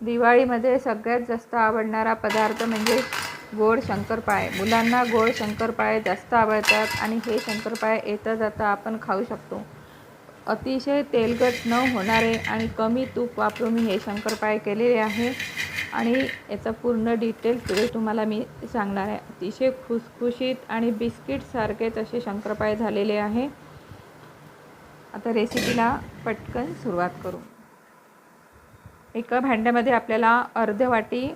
दिवाळीमध्ये सगळ्यात जास्त आवडणारा पदार्थ म्हणजे गोड शंकरपाळे. मुलांना गोड शंकरपाळे जास्त आवडतात आणि हे शंकरपाळे येता जाता आपण खाऊ शकतो. अतिशय तेलकट न होणारे आणि कमी तूप वापरून मी हे शंकरपाळे केलेले आहे आणि याचा पूर्ण डिटेल पुढे तुम्हाला मी सांगणार आहे. अतिशय खुसखुशीत आणि बिस्किटसारखे तसे शंकरपाळे झालेले आहे. आता रेसिपीला पटकन सुरुवात करू. एका भांड्यामध्ये आपल्याला अर्ध वाटी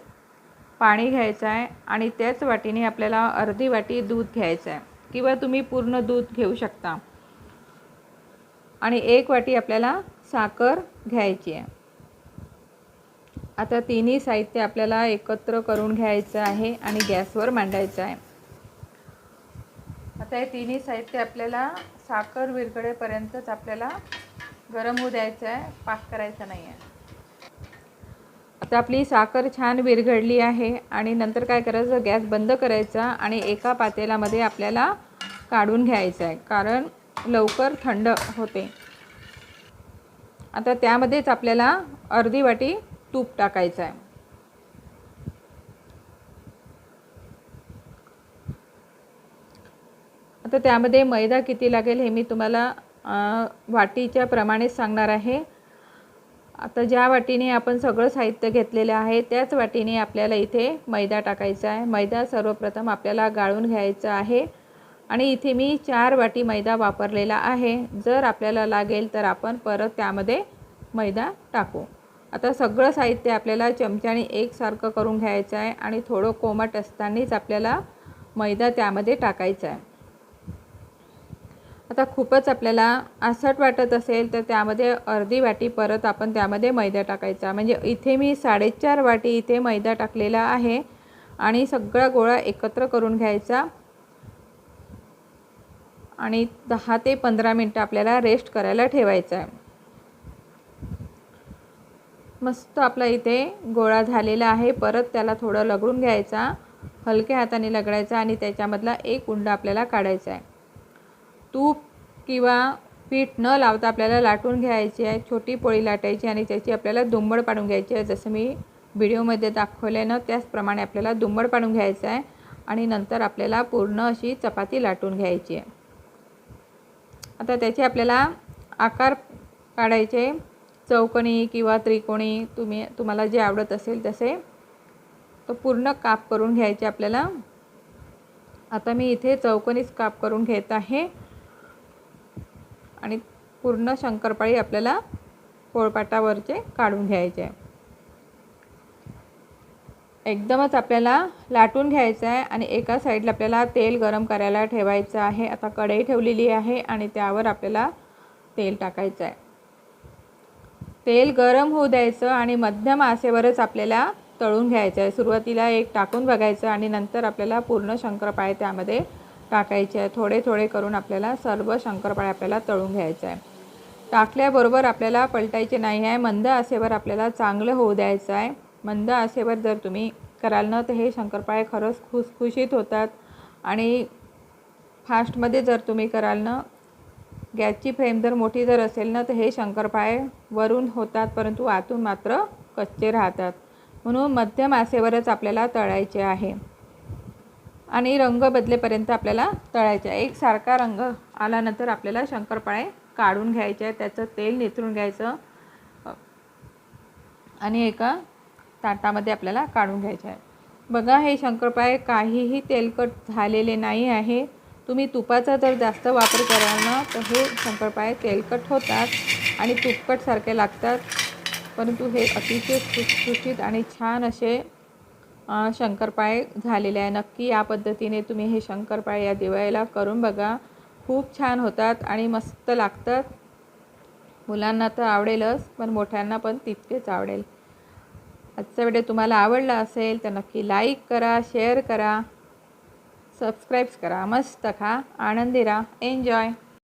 पाणी घ्यायचं आहे आणि त्याच वाटीने आपल्याला अर्धी वाटी दूध घ्यायचं आहे. किंवा तुम्ही पूर्ण दूध घेऊ शकता. आणि एक वाटी आपल्याला साखर घ्यायची आहे. आता तिन्ही साहित्य आपल्याला एकत्र करून घ्यायचं आहे आणि गॅसवर मांडायचं आहे. आता हे तिन्ही साहित्य आपल्याला साखर विरघळेपर्यंतच आपल्याला गरम होऊ द्यायचं आहे. पाक करायचा नाही आहे आता आपली साखर छान विरघळली आहे आणि नंतर काय करायचं? गॅस बंद करायचा आणि एका पातेल्यामध्ये आपल्याला काढून घ्यायचं आहे. कारण लवकर थंड होते. आता त्यामध्येच आपल्याला अर्धी वाटी तूप टाकायचं आहे. आता त्यामध्ये मैदा किती लागेल हे मी तुम्हाला वाटीच्या प्रमाणेच सांगणार आहे. आता ज्या वाटीने आपण सगळं साहित्य घेतलेलं आहे त्याच वाटीने आपल्याला इथे मैदा टाकायचा आहे. मैदा सर्वप्रथम आपल्याला गाळून घ्यायचा आहे. आणि इथे मी चार वाटी मैदा वापरलेला आहे. जर आपल्याला लागेल तर आपण परत त्यामध्ये मैदा टाकू. आता सगळं साहित्य आपल्याला चमच्याने एकसारखं करून घ्यायचं आहे आणि थोडं कोमट असतानाच आपल्याला मैदा त्यामध्ये टाकायचा आहे. आता खूपच आपल्याला आसट वाटत असेल तर त्यामध्ये अर्धी वाटी परत आपण त्यामध्ये मैदा टाकायचा. म्हणजे इथे मी साडेचार वाटी इथे मैदा टाकलेला आहे आणि सगळा गोळा एकत्र करून घ्यायचा. आणि दहा ते पंधरा मिनटं आपल्याला रेस्ट करायला ठेवायचा आहे. मस्त आपला इथे गोळा झालेला आहे. परत त्याला थोडं लगडून घ्यायचा हलक्या हाताने लगडायचा आणि त्याच्यामधला एक उंडा आपल्याला काढायचा आहे. तूप किंवा पीठ न लावता आपल्याला लाटून घ्यायची आहे छोटी पोळी लाटायची आणि त्याची आपल्याला दुंबड पाडून घ्यायची आहे. जसं मी व्हिडिओमध्ये दाखवले ना त्याचप्रमाणे आपल्याला दुंबड पाडून घ्यायचं आहे आणि नंतर आपल्याला पूर्ण अशी चपाती लाटून घ्यायची आहे. आता त्याचे आपल्याला आकार काढायचे. चौकणी किंवा त्रिकोणी तुम्ही तुम्हाला जे आवडत असेल तसे तो पूर्ण काप करून घ्यायचे आपल्याला. आता मी इथे चौकोनीच काप करून घेत आहे. आणि पूर्ण शंकरपाळी आपल्याला पोळपाटावरचे काढून घ्यायचे. एकदमच आपल्याला लाटून घ्यायचं आहे आणि एका साईडला आपल्याला तेल गरम करायला ठेवायचं आहे. आता कढई ठेवलेली आहे आणि त्यावर आपल्याला तेल टाकायचं आहे. तेल गरम होऊ द्यायचं आणि मध्यम आसेवरच आपल्याला तळून घ्यायचं आहे. सुरुवातीला एक टाकून बघायचं आणि नंतर आपल्याला पूर्ण शंकरपाळे त्यामध्ये टाकायचे आहे. थोडे थोडे करून आपल्याला सर्व शंकरपाळे आपल्याला तळून घ्यायचं आहे. टाकल्याबरोबर आपल्याला पलटायचे नाही आहे. मंद आसेवर आपल्याला चांगलं होऊ द्यायचं आहे. मंद आसेवर जर तुम्ही कराल ना तर हे शंकरपाळे खरंच खुसखुशीत होतात. आणि फास्टमध्ये जर तुम्ही कराल ना गॅसची फ्लेम जर मोठी जर असेल ना तर हे शंकरपाळे वरून होतात परंतु आतून मात्र कच्चे राहतात. म्हणून मध्यम आसेवरच आपल्याला तळायचे आहे. आणि रंग बदलेपर्यंत आपल्याला तळायचा आहे. एकसारखा रंग आल्यानंतर आपल्याला शंकरपाळे काढून घ्यायचे आहे. त्याचं तेल निथरून घ्यायचं. आणि एका ताटामध्ये आपल्याला काढून घ्यायचे आहे. बघा हे शंकरपाळे काहीही तेलकट झालेले नाही आहे. तुम्ही तुपाचा जर जास्त वापर कराल ना तर हे शंकरपाळे तेलकट होतात आणि तुपकटसारखे लागतात. परंतु हे अतिशय खुसखुशीत आणि छान असे शंकरपाळे झालेले आहे. नक्की या पद्धतीने तुम्ही हे शंकरपाळे या दिवाळीला करून बघा. खूप छान होतात आणि मस्त लागतात. मुलांना तर आवडेलच पण मोठ्यांना पण तितकेच आवडेल. आजचा व्हिडिओ तुम्हाला आवडला असेल तर नक्की लाईक करा शेअर करा सबस्क्राईब्स करा मस्त खा आनंदी राहा. एन्जॉय